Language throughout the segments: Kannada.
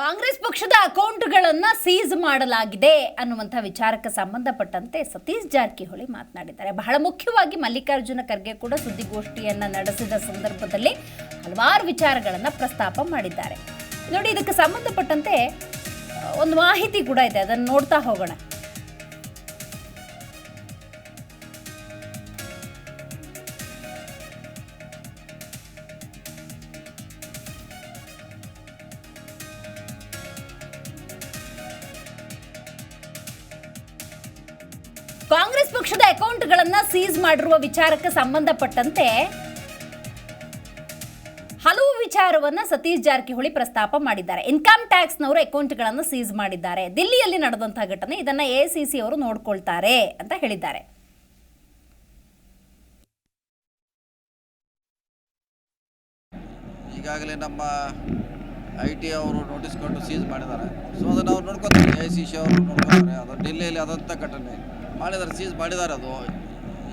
ಕಾಂಗ್ರೆಸ್ ಪಕ್ಷದ ಅಕೌಂಟ್ಗಳನ್ನ ಸೀಸ್ ಮಾಡಲಾಗಿದೆ ಅನ್ನುವಂಥ ವಿಚಾರಕ್ಕೆ ಸಂಬಂಧಪಟ್ಟಂತೆ ಸತೀಶ್ ಜಾರಕಿಹೊಳಿ ಮಾತನಾಡಿದ್ದಾರೆ. ಬಹಳ ಮುಖ್ಯವಾಗಿ ಮಲ್ಲಿಕಾರ್ಜುನ ಖರ್ಗೆ ಕೂಡ ಸುದ್ದಿಗೋಷ್ಠಿಯನ್ನ ನಡೆಸಿದ ಸಂದರ್ಭದಲ್ಲಿ ಹಲವಾರು ವಿಚಾರಗಳನ್ನ ಪ್ರಸ್ತಾಪ ಮಾಡಿದ್ದಾರೆ. ನೋಡಿ, ಇದಕ್ಕೆ ಸಂಬಂಧಪಟ್ಟಂತೆ ಒಂದು ಮಾಹಿತಿ ಕೂಡ ಇದೆ. ಅದನ್ನು ನೋಡ್ತಾ ಹೋಗೋಣ. ಕಾಂಗ್ರೆಸ್ ಪಕ್ಷದ ಅಕೌಂಟ್ಗಳನ್ನ ಸೀಸ್ ಮಾಡಿರುವ ವಿಚಾರಕ್ಕೆ ಸಂಬಂಧಪಟ್ಟಂತೆ ಹಲವು ವಿಚಾರವನ್ನ ಸತೀಶ್ ಜಾರಕಿಹೊಳಿ ಪ್ರಸ್ತಾಪ ಮಾಡಿದ್ದಾರೆ. ಇನ್ಕಮ್ ಟ್ಯಾಕ್ಸ್ ನವರು ಅಕೌಂಟ್ ಅಕೌಂಟ್ಗಳನ್ನು ಸೀಸ್ ಮಾಡಿದ್ದಾರೆ. ದಿಲ್ಲಿಯಲ್ಲಿ ನಡೆದಂತಹ ಘಟನೆ, ಇದನ್ನ ಎಸಿಸಿ ಅವರು ನೋಡ್ಕೊಳ್ತಾರೆ ಅಂತ ಹೇಳಿದ್ದಾರೆ. ಈಗಾಗಲೇ ನಮ್ಮ ಐ ಟಿ ಅವರು ನೋಟಿಸ್ ಸೀಸ್ ಮಾಡಿದ್ದಾರೆ. ಸೊ ಅದನ್ನು ಅವ್ರು ನೋಡ್ಕೊತಾರೆ. ಎ ಸಿ ಸಿ ಅವರು ನೋಡ್ಕೊತಾರೆ ಅದು ಡೆಲ್ಲಿಯಲ್ಲಿ ಆದಂಥ ಘಟನೆ. ಮಾಡಿದ್ದಾರೆ ಸೀಸ್ ಮಾಡಿದ್ದಾರೆ ಅದು.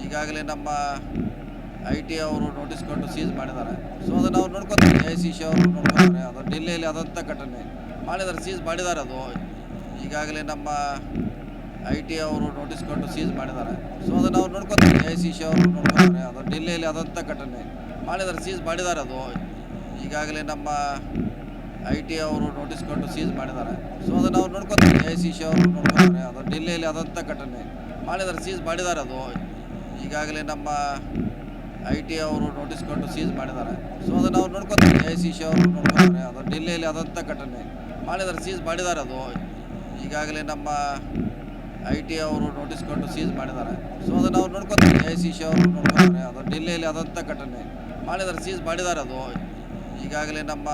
ಈಗಾಗಲೇ ನಮ್ಮ ಐ ಟಿ ಅವರು ನೋಟಿಸ್ ಕೊಟ್ಟು ಸೀಸ್ ಮಾಡಿದ್ದಾರೆ ಸೊ ಅದನ್ನು ಅವ್ರು ನೋಡ್ಕೊತಾರೆ. ಎ ಸಿ ಸಿ ಅವರು ನೋಡ್ಕೊತಾರೆ. ಅದು ಡೆಲ್ಲಿಯಲ್ಲಿ ಅದಂಥ ಘಟನೆ. ಮಾಡಿದ್ದಾರೆ ಸೀಸ್ ಮಾಡಿದ್ದಾರೆ ಅದು. ಈಗಾಗಲೇ ನಮ್ಮ ಐ ಟಿ ಅವರು ನೋಟಿಸ್ ಕೊಟ್ಟು ಸೀಸ್ ಮಾಡಿದ್ದಾರೆ ಸೊ ಅದನ್ನು ಅವ್ರು ನೋಡ್ಕೊತಾರೆ. ಎ ಸಿ ಸಿ ಅವರು ನೋಡ್ಕೊತಾರೆ. ಅದು ಡೆಲ್ಲಿಯಲ್ಲಿ ಅದಂಥ ಘಟನೆ. ಮಾಡಿದ್ದಾರೆ ಸೀಸ್ ಮಾಡಿದ್ದಾರೆ ಅದು. ಈಗಾಗಲೇ ನಮ್ಮ ಐ ಟಿ ಅವರು ನೋಟಿಸ್ ಕೊಟ್ಟು ಸೀಸ್ ಮಾಡಿದ್ದಾರೆ. ಸೊ ಅದನ್ನು ಅವ್ರು ನೋಡ್ಕೊತಾರೆ. ಎ ಸಿ ಸಿ ಅವರು ನೋಡ್ಕೊತಾರೆ. ಅದು ಡೆಲ್ಲಿಯಲ್ಲಿ ಆದಂಥ ಘಟನೆ. ಮಾಡಿದ್ದಾರೆ, ಸೀಸ್ ಮಾಡಿದ್ದಾರೆ ಅದು. ಈಗಾಗಲೇ ನಮ್ಮ ಐ ಟಿ ಅವರು ನೋಟಿಸ್ ಕೊಟ್ಟು ಸೀಸ್ ಮಾಡಿದ್ದಾರೆ. ಸೊ ಅದನ್ನು ಅವ್ರು ನೋಡ್ಕೊತಾರೆ. ಎ ಸಿ ಸಿ ಅವರು ನೋಡ್ಕೊತಾರೆ. ಅದು ಡೆಲ್ಲಿಯಲ್ಲಿ ಆದಂಥ ಘಟನೆ. ಮಾಡಿದ್ದಾರೆ, ಸೀಸ್ ಮಾಡಿದ್ದಾರೆ ಅದು. ಈಗಾಗಲೇ ನಮ್ಮ ಐ ಟಿ ಅವರು ನೋಟಿಸ್ ಕೊಟ್ಟು ಸೀಸ್ ಮಾಡಿದ್ದಾರೆ. ಸೊ ಅದನ್ನು ಅವ್ರು ನೋಡ್ಕೊತಾರೆ. ಎ ಸಿ ಸಿ ಅವರು ನೋಡ್ಕೊತಾರೆ. ಅದು ಡೆಲ್ಲಿಯಲ್ಲಿ ಆದಂಥ ಘಟನೆ. ಮಾಡಿದ್ದಾರೆ, ಸೀಸ್ ಮಾಡಿದ್ದಾರೆ ಅದು. ಈಗಾಗಲೇ ನಮ್ಮ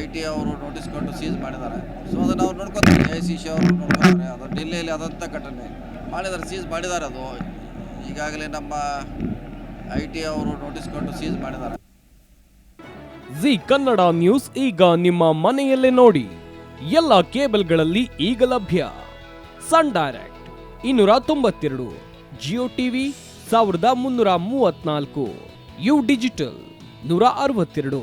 ಐ ಟಿ ಅವರು ನೋಟಿಸ್ ಕೊಟ್ಟು ಸೀಸ್ ಮಾಡಿದ್ದಾರೆ. ಸೊ ಅದನ್ನು ಅವ್ರು ನೋಡ್ಕೊತಾರೆ. ಎ ಸಿ ಶಿ ಅವರು ನೋಡ್ಕೊತಾರೆ. ಅದು ಡೆಲ್ಲಿಯಲ್ಲಿ ಅದಂಥ ಘಟನೆ. ಮಾಡಿದ್ದಾರೆ, ಸೀಸ್ ಮಾಡಿದ್ದಾರೆ ಅದು. ಈಗಾಗಲೇ ನಮ್ಮ ಐ ಟಿ ಅವರು ನೋಟಿಸ್ ಕೊಟ್ಟು ಸೀಸ್ ಮಾಡಿದ್ದಾರೆ. ಜಿ ಕನ್ನಡ ನ್ಯೂಸ್ ಈಗ ನಿಮ್ಮ ಮನೆಯಲ್ಲೇ ನೋಡಿ. ಎಲ್ಲ ಕೇಬಲ್ಗಳಲ್ಲಿ ಈಗ ಲಭ್ಯ. ಸನ್ ಡೈರೆಕ್ಟ್ ಇನ್ನೂರ ತೊಂಬತ್ತೆರಡು ಜಿಯೋ ಟಿವಿ ಸಾವಿರದ ಮುನ್ನೂರ ಮೂವತ್ನಾಲ್ಕು ಯು ಡಿಜಿಟಲ್ ನೂರ ಅರವತ್ತೆರಡು.